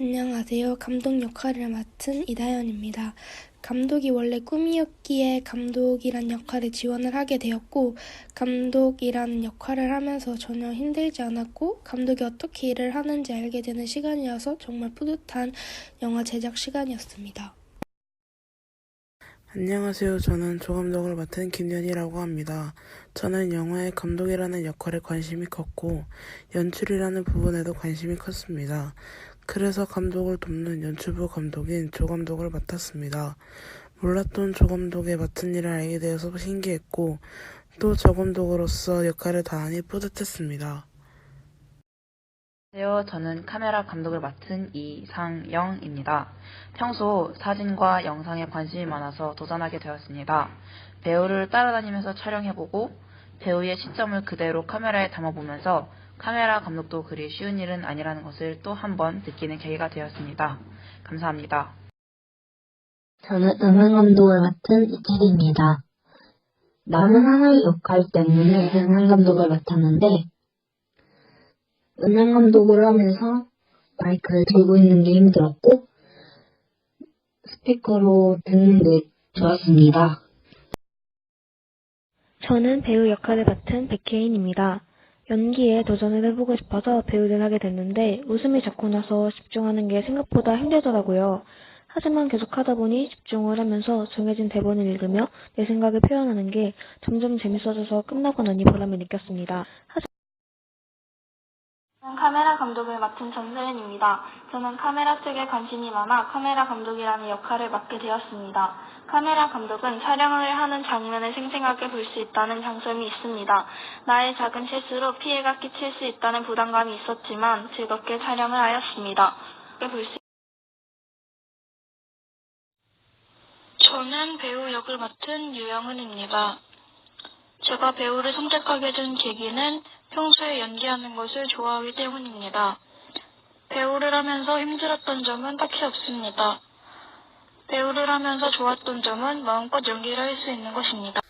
안녕하세요. 감독 역할을 맡은 이다현입니다. 감독이 원래 꿈이었기에 감독이란 역할에 지원을 하게 되었고, 감독이라는 역할을 하면서 전혀 힘들지 않았고, 감독이 어떻게 일을 하는지 알게 되는 시간이어서 정말 뿌듯한 영화 제작 시간이었습니다. 안녕하세요. 저는 조감독을 맡은 김연희라고 합니다. 저는 영화의 감독이라는 역할에 관심이 컸고, 연출이라는 부분에도 관심이 컸습니다. 그래서 감독을 돕는 연출부 감독인 조 감독을 맡았습니다. 몰랐던 조 감독의 맡은 일을 알게 되어서 신기했고, 또 조 감독으로서 역할을 다하니 뿌듯했습니다. 안녕하세요. 저는 카메라 감독을 맡은 이상영입니다. 평소 사진과 영상에 관심이 많아서 도전하게 되었습니다. 배우를 따라다니면서 촬영해보고 배우의 시점을 그대로 카메라에 담아보면서 카메라 감독도 그리 쉬운 일은 아니라는 것을 또 한 번 느끼는 계기가 되었습니다. 감사합니다. 저는 음악 감독을 맡은 이태리입니다. 나는 하나의 역할 때문에 음악 감독을 맡았는데, 음악 감독을 하면서 마이크를 들고 있는 게 힘들었고, 스피커로 듣는 게 좋았습니다. 저는 배우 역할을 맡은 백혜인입니다. 연기에 도전을 해보고 싶어서 배우를 하게 됐는데 웃음이 자꾸 나서 집중하는 게 생각보다 힘들더라고요. 하지만 계속 하다 보니 집중을 하면서 정해진 대본을 읽으며 내 생각을 표현하는 게 점점 재밌어져서 끝나고 나니 보람을 느꼈습니다. 저는 카메라 감독을 맡은 전세은입니다. 저는 카메라 쪽에 관심이 많아 카메라 감독이라는 역할을 맡게 되었습니다. 카메라 감독은 촬영을 하는 장면을 생생하게 볼 수 있다는 장점이 있습니다. 나의 작은 실수로 피해가 끼칠 수 있다는 부담감이 있었지만 즐겁게 촬영을 하였습니다. 저는 배우 역을 맡은 유영은입니다. 제가 배우를 선택하게 된 계기는 평소에 연기하는 것을 좋아하기 때문입니다. 배우를 하면서 힘들었던 점은 딱히 없습니다. 배우를 하면서 좋았던 점은 마음껏 연기를 할 수 있는 것입니다.